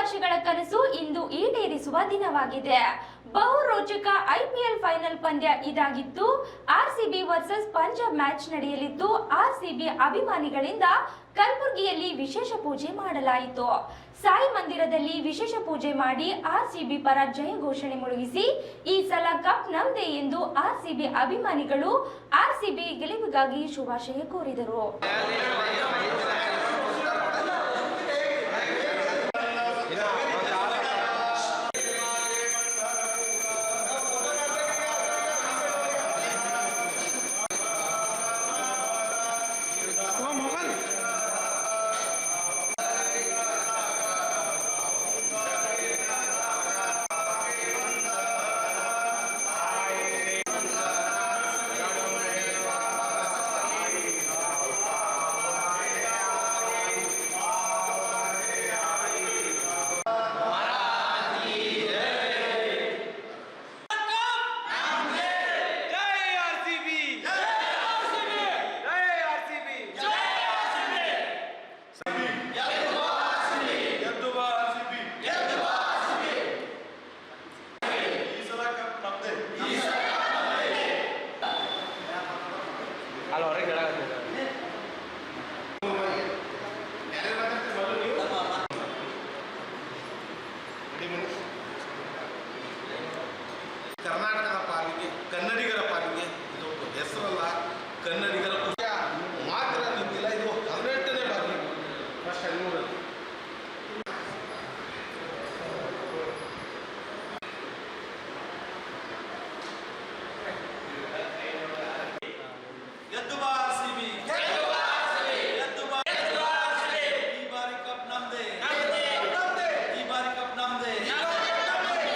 ವರ್ಷಗಳ ಕನಸು ಇಂದು ಈಡೇರಿಸುವ ದಿನವಾಗಿದೆ. ಬಹು ರೋಚಕ ಐಪಿಎಲ್ ಫೈನಲ್ ಪಂದ್ಯ ಇದಾಗಿತ್ತು. ಆರ್ಸಿಬಿ ವರ್ಸಸ್ ಪಂಜಾಬ್ ಮ್ಯಾಚ್ ನಡೆಯಲಿದ್ದು ಆರ್ಸಿಬಿ ಅಭಿಮಾನಿಗಳಿಂದ ಕಲಬುರಗಿಯಲ್ಲಿ ವಿಶೇಷ ಪೂಜೆ ಮಾಡಲಾಯಿತು. ಸಾಯಿ ಮಂದಿರದಲ್ಲಿ ವಿಶೇಷ ಪೂಜೆ ಮಾಡಿ ಆರ್ಸಿಬಿ ಪರ ಜಯ ಘೋಷಣೆ ಮುಳುಗಿಸಿ, ಈ ಸಲ ಕಪ್ ನಮ್ದೇ ಎಂದು ಆರ್ಸಿಬಿ ಅಭಿಮಾನಿಗಳು ಆರ್ಸಿಬಿ ಗೆಲುವಿಗಾಗಿ ಶುಭಾಶಯ ಕೋರಿದರು. Yeah. externar